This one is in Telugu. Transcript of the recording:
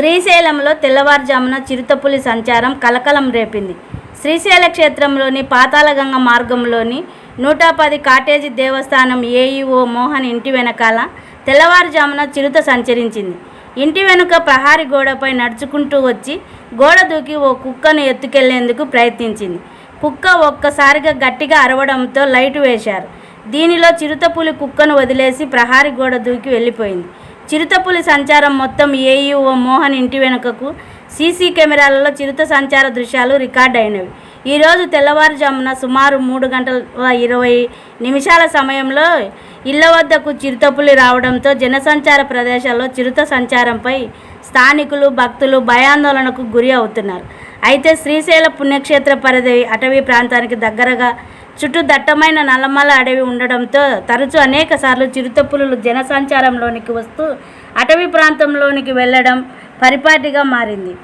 శ్రీశైలంలో తెల్లవారుజామున చిరుతపులి సంచారం కలకలం రేపింది. శ్రీశైల క్షేత్రంలోని పాతాళగంగ మార్గంలోని నూట పది కాటేజీ దేవస్థానం ఏఈఓ మోహన్ ఇంటి వెనకాల తెల్లవారుజామున చిరుత సంచరించింది. ఇంటి వెనుక ప్రహారీ గోడపై నడుచుకుంటూ వచ్చి గోడ దూకి ఓ కుక్కను ఎత్తుకెళ్ళేందుకు ప్రయత్నించింది. కుక్క ఒక్కసారిగా గట్టిగా అరవడంతో లైటు వేశారు. దీనిలో చిరుతపులి కుక్కను వదిలేసి ప్రహారీ గోడ దూకి వెళ్ళిపోయింది. చిరుతపులి సంచారం మొత్తం ఏఈఓ మోహన్ ఇంటి వెనుకకు సీసీ కెమెరాలలో చిరుత సంచార దృశ్యాలు రికార్డ్ అయినవి. ఈరోజు తెల్లవారుజామున సుమారు మూడు గంటల ఇరవై నిమిషాల సమయంలో ఇళ్ళ వద్దకు చిరుతపులి రావడంతో జనసంచార ప్రదేశాల్లో చిరుత సంచారంపై స్థానికులు భక్తులు భయాందోళనకు గురి అవుతున్నారు. అయితే శ్రీశైల పుణ్యక్షేత్ర పరిధి అటవీ ప్రాంతానికి దగ్గరగా చుట్టూ దట్టమైన నల్లమల అడవి ఉండడంతో తరచూ అనేక సార్లు చిరుతపులులు జనసంచారంలోనికి వస్తూ అటవీ ప్రాంతంలోనికి వెళ్ళడం పరిపాటిగా మారింది.